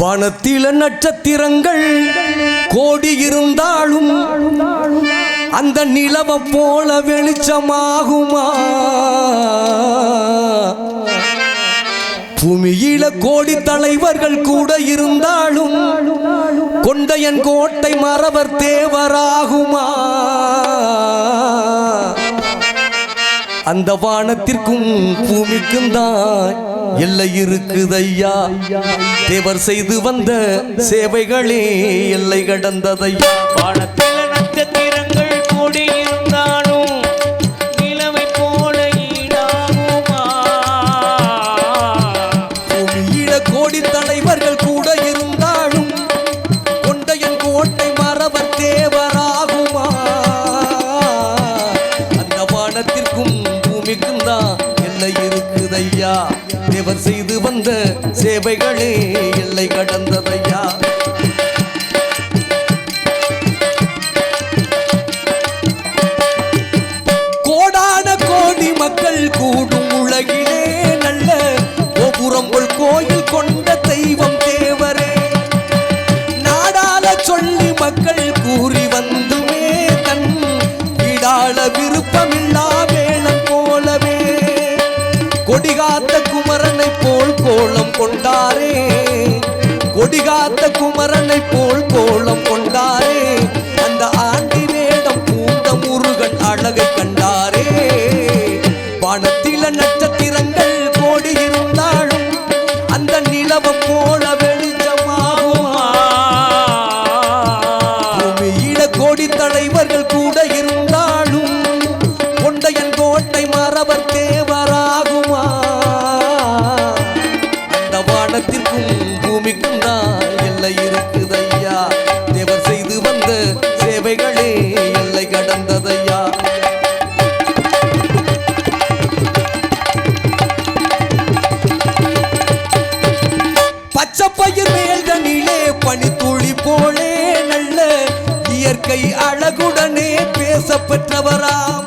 வானத்தில நட்சத்திரங்கள் கோடி இருந்தாலும் அந்த நிலவ போல வெளிச்சமாகுமா? பூமியில கோடி தலைவர்கள் கூட இருந்தாலும் கொண்டையன் கோட்டை மறவர் தேவராகுமா? அந்த வானத்திற்கும் பூமிக்கும் தான் எல்லை இருக்குதையா? தேவர் செய்து வந்த சேவைகளே எல்லை கடந்ததையா? வானத்தில் நட்சத்திரங்கள் கூடி மக்கள் கூறி வந்துமே தன் விடாள விருப்பமில்லா வேளம் போலவே. கொடிகாத்த குமரனை போல் கோலம் கொண்டாரே. கொடிகாத்த குமரனை போல் கோலம் இயற்கை அழகுடனே பேசப்பெற்றவராம்.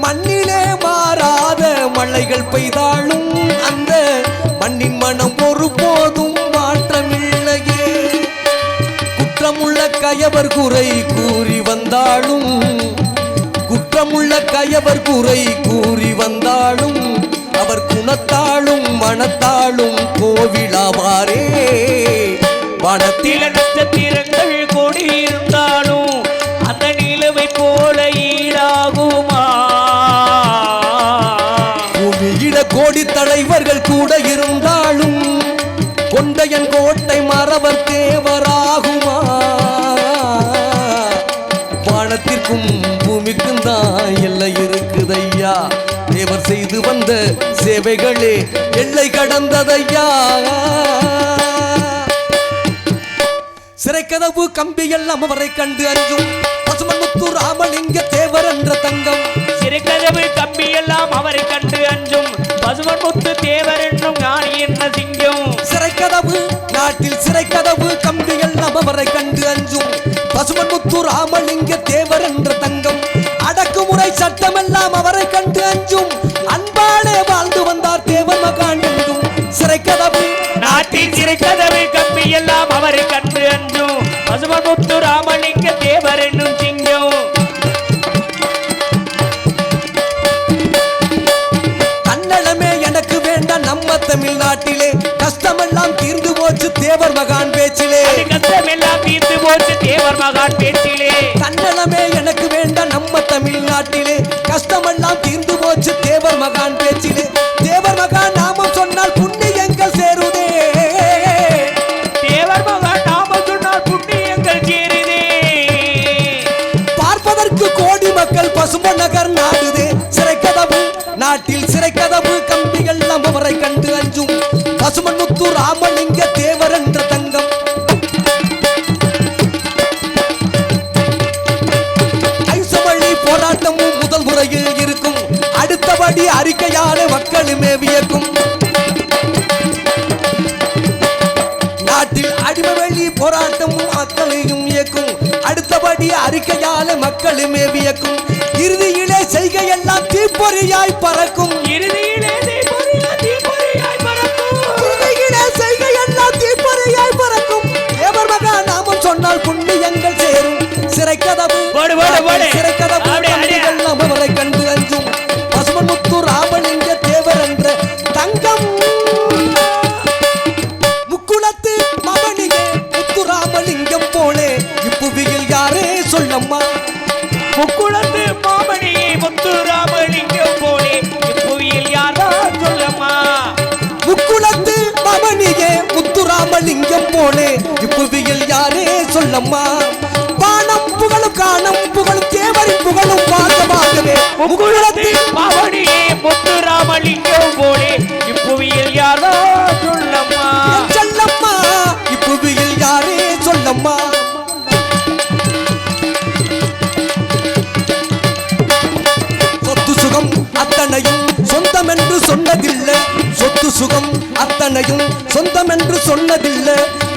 மண்ணிலே மாறாத மழைகள் பெய்தாலும் அந்த மண்ணின் மனம் ஒருபோதும் மாற்றமில்லையே. குற்றமுள்ள கயவர் குறை கூறி வந்தாலும் குற்றமுள்ள கயவர் குறை கூறி வந்தாலும் அவர் குணத்தாலும் மனத்தாலும் கோவிலாவாரே. வனத்தில் நட்சத்திரங்கள் கூடி இருந்தாலும் அந்த நிலவை போல ஈடாகுமா? பூமியிட கோடி தலைவர்கள் கூட இருந்தாலும் கொண்டையன் கோட்டை மறவர் தேவராகுமா? வானத்திற்கும் பூமிக்கும் தான் எல்லை இருக்குதையா? தேவர் செய்து வந்த சேவைகளே எல்லை கடந்ததையா? சிறைக்கதவு கம்பி எல்லாம் அவரை கண்டு அஞ்சும் பசுமன்முத்து ராமலிங்க தேவர் என்ற தங்கம். சிறுகதவு கம்பி எல்லாம் அவரை கண்டு அஞ்சும். பசுமன் முத்து தேவர் என்னும் ஞானி என்ன சிங்கம். சிறைக்கதவு நாட்டில் சிறைக்கதவு கம்பிகள் அவரை கண்டு அஞ்சும். பசுமன்முத்து ராமலிங்க தேவர் என்ற தங்கம். அடக்குமுறை சட்டமெல்லாம் அவரை கண்டு அஞ்சும். அன்பாலே வாழ்ந்து வந்தார் தேவர் மகான் சிறைக்கதவு நாட்டின் சிறுகதவு கம்பி எல்லாம் அவரை கண்டு அஞ்சும் பசுமன் முத்து ராமலிங்க தேவர் என்னும் சிங்கம். தன்னலமே எனக்கு வேண்டாம் நம்ம தமிழ்நாட்டிலே. கஷ்டமெல்லாம் தீர்ந்து போச்சு தேவர் மகான் பேச்சிலே. கஷ்டமெல்லாம் தீர்த்து போச்சு தேவர் மகான் பேச்சிலே. தன்னலமே எனக்கு வேண்டாம் நம்ம தமிழ்நாட்டிலே. கஷ்டமெல்லாம் தீர்ந்து போச்சு நாட்டில் சிறை சிறைக்கதவு கம்பிகள் அவரை கண்டு அஞ்சும். பசுமன் முத்து ராமலிங்க தேவர் என்ற தங்கம். ஐசமள்ளி போராட்டமும் முதல் முறையில் இருக்கும். அடுத்தபடி அறிக்கையான மக்களுமே வியக்கும். நாட்டில் அடிமை போராட்டமும் மக்களையும் இயக்கும். இப்படி அறிக்கையால மக்களுமே வியக்கும் இறுதியிலே செய்கையெல்லாம் தீப்பொறியாய் பறக்கும். இறுதியிலே செய்கையெல்லாம் தீப்பொறியாய் பறக்கும். தேவர் மகா நாமம் சொன்னால் புண்ணியங்கள் சேரும். சிறைக்கதவு இப்புவியில் யாரே சொல்லம்மா? சொன்னதில்லை. சொத்து சுகம் அத்தனையும் சொந்தம் என்று சொன்னதில்லை.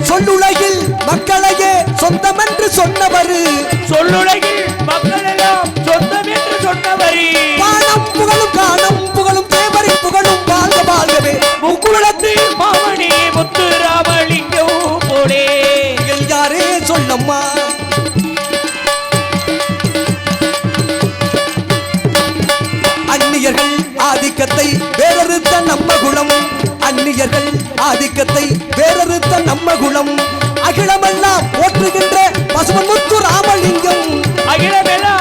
சொல்லுலகில் மக்களையே சொந்தம் என்று சொன்னவர். சொல்லுலகில் மக்கள் எல்லாம் சொந்தம் என்று சொன்னவரி. வானம் புகழும் காணும் புகழும் தேவரின் புகழும் வாழ்க வாழ்கவே. முக்குளத்தில் பவனியே முத்துராமலிங்கம் வேறறுத்த நம்ம குணம். அந்நியர்கள் ஆதிக்கத்தை வேறறுத்த நம்ம குணம். அகிலமெல்லாம் போற்றுகின்ற பசுமமுத்து ராமலிங்கம். அகிலமெல்லாம்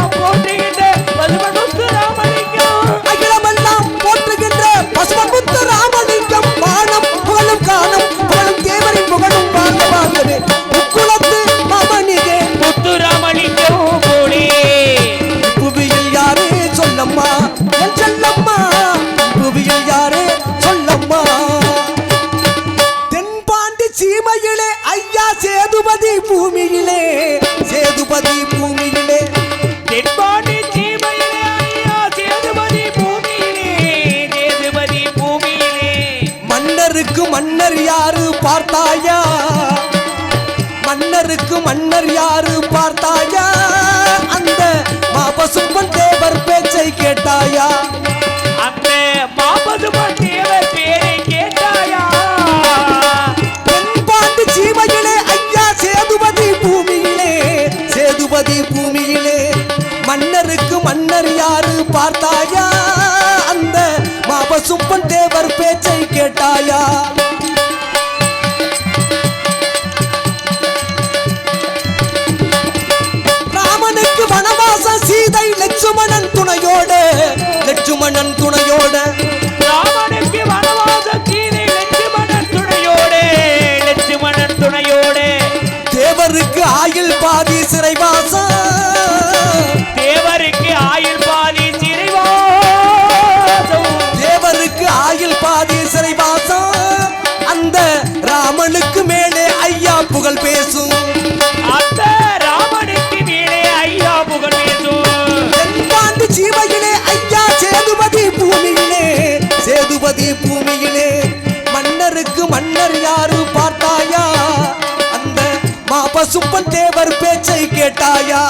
மன்னர் யாரு பார்த்தாயா? மன்னருக்கு மன்னர் யாரு பார்த்தாயா? மாபசுப்பன் தேவர் மன்னருக்கு யாரு பார்த்தாயா? அந்த மாபசுப்பன் தேவர் பேச்சை கேட்டாயா?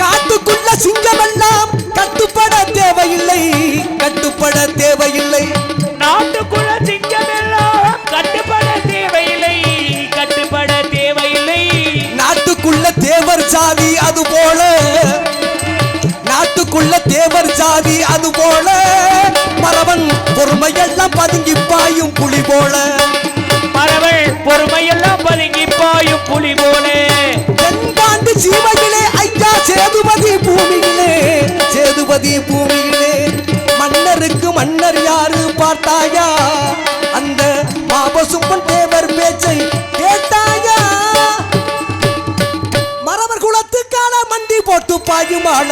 காட்டுக்குள்ள சிங்கமெல்லாம் கட்டுப்பட தேவையில்லை கட்டுப்பட தேவையில்லை. தேவர் சாதி அது போல. மறவன் பொறுமையெல்லாம் பதுங்கி பாயும் புலி போல. மரவள் பொறுமையெல்லாம் பதுங்கி பாயும் புலி போலே. தென்பாண்டு சீமையிலே ஐயா சேதுபதி பூமியிலே. சேதுபதி பூமியிலே மன்னருக்கு மன்னர் யாரு பார்த்தாயா? அந்த பாபசும்பன் தேவர் பேச்சை கேட்டாயா? மறவர் குலத்துக்கான மண்டி போட்டு பாயுமாள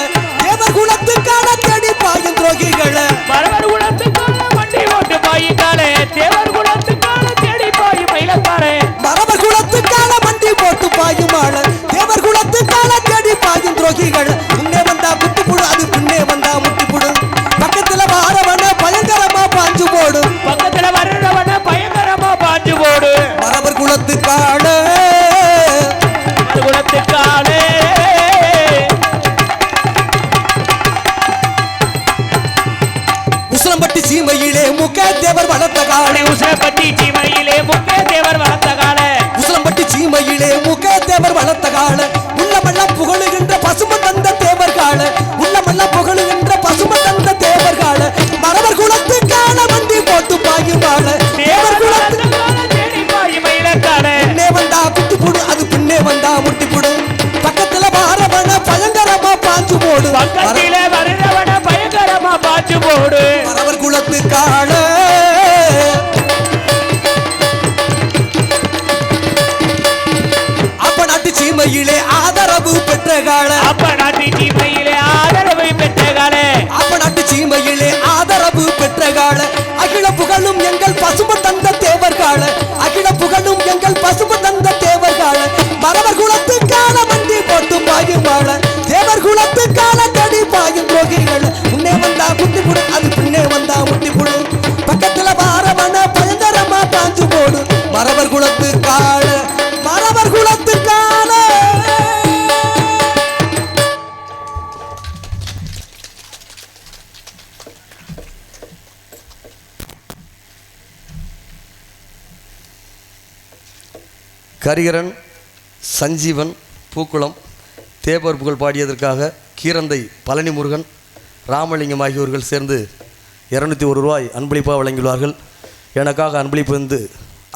முக்க தேவர் வளர்த்த காலே. உசரப்பட்டி சீமையிலே முக்கிய தேவர் வளர்த்த கால. உசிலம்பட்டி சீமையிலே முக்க தேவர் வளர்த்த கால. உள்ளமெல்லாம் புகழுகின்ற பசும நாட்டு சீமையிலே ஆதரவு பெற்ற கால அப்ப நாட்டு சீமையிலே ஆதரவு பெற்ற காள அகில புகழும் எங்கள் பசும தந்த தேவர் காள அகில புகழும் எங்கள் பசும தந்த தேவர் மரவர் குலத்து கால மண்டி போட்டு பாயும் ஹரிஹரன் சஞ்சீவன் பூக்குளம் தேவர் புகழ் பாடியதற்காக கீரந்தை பழனி முருகன் ராமலிங்கம் ஆகியோர்கள் சேர்ந்து இரநூத்தி ஒரு ரூபாய் அன்பளிப்பாக வழங்கியுள்ளார்கள். எனக்காக அன்பளிப்பு வந்து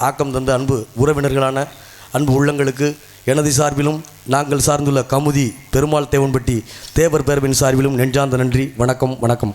ஆக்கம் தந்த அன்பு உறவினர்களான அன்பு உள்ளங்களுக்கு எனது சார்பிலும் நாங்கள் சார்ந்துள்ள கமுதி பெருமாள் தேவன்பட்டி தேவர் பேரவின் சார்பிலும் நெஞ்சார்ந்த நன்றி. வணக்கம் வணக்கம்.